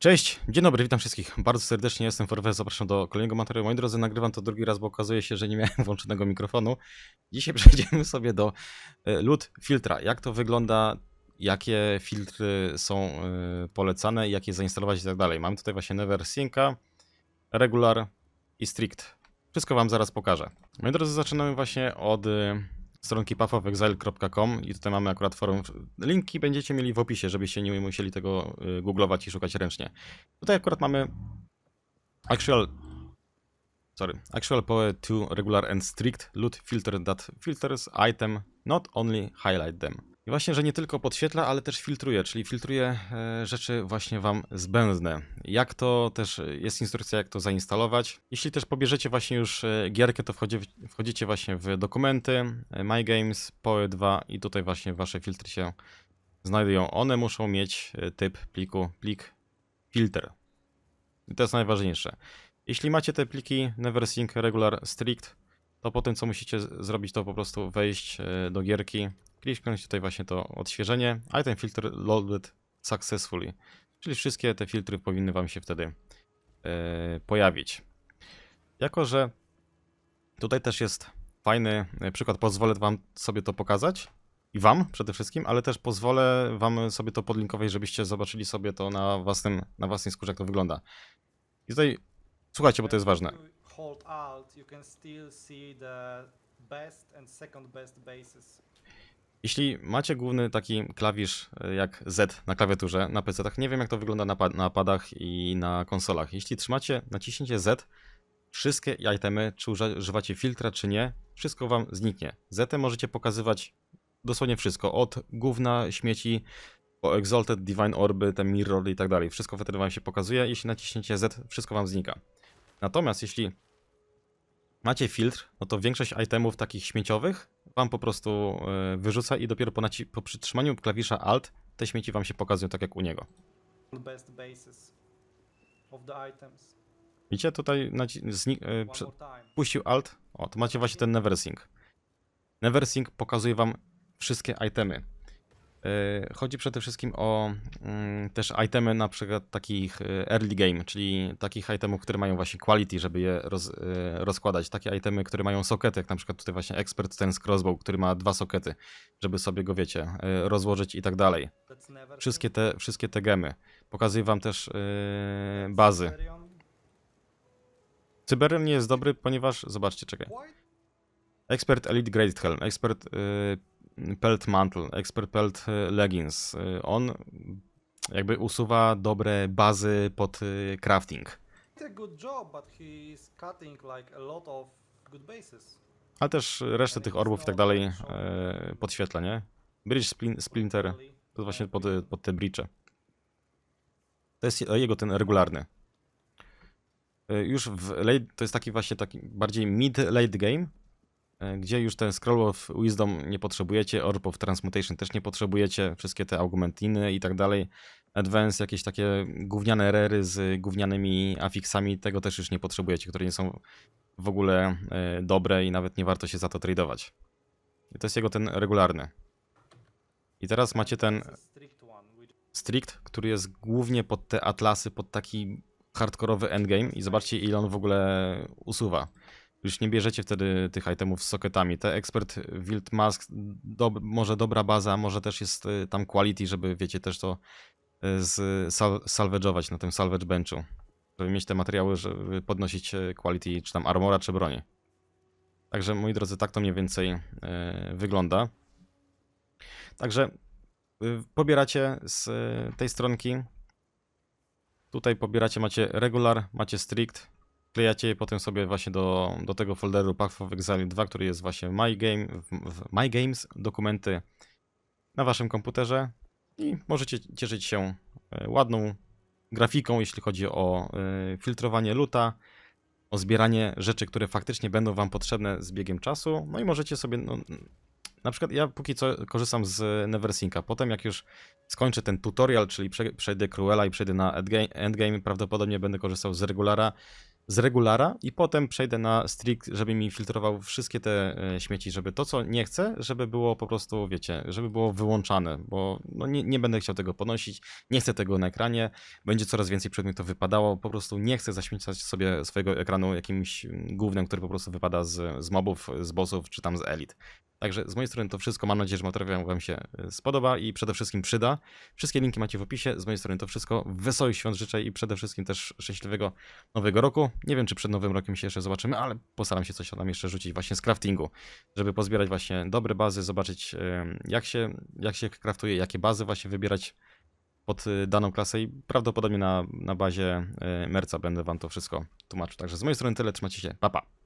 Cześć, dzień dobry, witam wszystkich bardzo serdecznie, jestem Forwe, zapraszam do kolejnego materiału. Moi drodzy, nagrywam to drugi raz, bo okazuje się, że nie miałem włączonego mikrofonu. Dzisiaj przejdziemy sobie do e, LUT filtra. Jak to wygląda, jakie filtry są e, polecane, jak je zainstalować i tak dalej. Mam tutaj właśnie NeverSynca, Regular i Strict. Wszystko wam zaraz pokażę. Moi drodzy, zaczynamy właśnie od stronki pathofexile.com i tutaj mamy akurat forum. Linki będziecie mieli w opisie, żebyście nie musieli tego y, googlować i szukać ręcznie. Tutaj akurat mamy actual sorry, actual power to regular and strict loot filter that filters item not only highlight them. I właśnie, że nie tylko podświetla, ale też filtruje, czyli filtruje e, rzeczy właśnie wam zbędne. Jak to też e, jest instrukcja, jak to zainstalować. Jeśli też pobierzecie właśnie już e, gierkę, to wchodzi, wchodzicie właśnie w dokumenty, My Games, POE 2 i tutaj właśnie wasze filtry się znajdują. One muszą mieć typ pliku plik filter. I to jest najważniejsze. Jeśli macie te pliki NeverSync, Regular, Strict, to potem co musicie zrobić, to po prostu wejść do gierki, kliknąć tutaj właśnie to odświeżenie, item filter loaded successfully, czyli wszystkie te filtry powinny wam się wtedy e, pojawić. Jako, że tutaj też jest fajny e, przykład, pozwolę wam sobie to pokazać i wam przede wszystkim, ale też pozwolę wam sobie to podlinkować, żebyście zobaczyli sobie to na własnym, na własnej skórze, jak to wygląda. I tutaj słuchajcie, bo to jest ważne. Hold Alt, you can still see the best and second best bases. Jeśli macie główny taki klawisz e, jak Z na klawiaturze na PC-tach, nie wiem jak to wygląda na, pad- na padach i na konsolach. Jeśli trzymacie, naciśnięcie Z, wszystkie itemy, czy używacie filtra, czy nie, wszystko wam zniknie. Z możecie pokazywać dosłownie wszystko, od gówna, śmieci, po Exalted, Divine Orby, te mirror i tak dalej. Wszystko wtedy wam się pokazuje. Jeśli naciśnięcie Z, wszystko wam znika. Natomiast jeśli macie filtr, no to większość itemów takich śmieciowych wam po prostu e, wyrzuca i dopiero po, po przytrzymaniu klawisza Alt te śmieci wam się pokazują tak jak u niego. Widzicie, tutaj time. puścił Alt, o, to macie właśnie ten NeverSync. NeverSync pokazuje wam wszystkie itemy. E, Chodzi przede wszystkim o mm, też itemy na przykład takich e, early game, czyli takich itemów, które mają właśnie quality, żeby je roz, e, rozkładać. Takie itemy, które mają sokety, jak na przykład tutaj właśnie expert ten z crossbow, który ma dwa sokety, żeby sobie go, wiecie, rozłożyć i tak dalej. Wszystkie te, wszystkie te gemy. Pokazuje wam też bazy. Siberian. Cyber nie jest dobry, ponieważ, zobaczcie, czekaj. Expert Elite Great Helm, Expert Pelt Mantle, Expert Pelt y, Leggings. Y, on jakby usuwa dobre bazy pod y, crafting. Ale też resztę tych orbów i tak dalej podświetla, nie? Bridge splin, Splinter, to właśnie pod, pod te bridge. To jest jego ten regularny. Już w late, to jest taki właśnie taki bardziej mid-late game, gdzie już ten Scroll of Wisdom nie potrzebujecie, Orb of Transmutation też nie potrzebujecie, wszystkie te augmentiny i tak dalej. Advance, jakieś takie gówniane rery z gównianymi afiksami, tego też już nie potrzebujecie, które nie są w ogóle y, dobre i nawet nie warto się za to tradować. I to jest jego ten regularny. I teraz macie ten Strict, który jest głównie pod te atlasy, pod taki hardkorowy endgame i zobaczcie ile on w ogóle usuwa. Już nie bierzecie wtedy tych itemów z socketami. Te Expert Wild Mask, dob może dobra baza, może też jest y, tam quality, żeby wiecie też to y, z sal salvage'ować na tym salvage benchu. Żeby mieć te materiały, żeby podnosić y, quality czy tam armora, czy broni. Także moi drodzy, tak to mniej więcej y, wygląda. Także y, pobieracie z y, tej stronki. Tutaj pobieracie, macie regular, macie strict. Klejacie je potem sobie właśnie do, do tego folderu Path of Exile 2, który jest właśnie w My, Game, w, My Games, dokumenty na waszym komputerze i możecie cieszyć się y, ładną grafiką, jeśli chodzi o y, filtrowanie luta, o zbieranie rzeczy, które faktycznie będą wam potrzebne z biegiem czasu. No i możecie sobie, no, na przykład ja póki co korzystam z NeverSynca. Potem jak już skończę ten tutorial, czyli prze, przejdę Cruella i przejdę na endgame, endgame, prawdopodobnie będę korzystał z Regulara. Z regulara i potem przejdę na strict, żeby mi filtrował wszystkie te e, śmieci, żeby to, co nie chcę, żeby było po prostu, wiecie, żeby było wyłączane, bo no nie, nie będę chciał tego ponosić, nie chcę tego na ekranie, będzie coraz więcej przedmiotów wypadało, po prostu nie chcę zaśmiecać sobie swojego ekranu jakimś mm, gównem, który po prostu wypada z, z mobów, z bossów czy tam z elit. Także z mojej strony to wszystko. Mam nadzieję, że materiał Wam się e, spodoba i przede wszystkim przyda. Wszystkie linki macie w opisie. Z mojej strony to wszystko. Wesołych świąt życzę i przede wszystkim też szczęśliwego nowego roku. Nie wiem, czy przed nowym rokiem się jeszcze zobaczymy, ale postaram się coś tam jeszcze rzucić właśnie z craftingu, żeby pozbierać właśnie dobre bazy, zobaczyć em, jak się, jak się craftuje, jakie bazy właśnie wybierać pod y, daną klasę i prawdopodobnie na, na bazie Merca będę Wam to wszystko tłumaczył. Także z mojej strony tyle. Trzymajcie się. Pa, pa.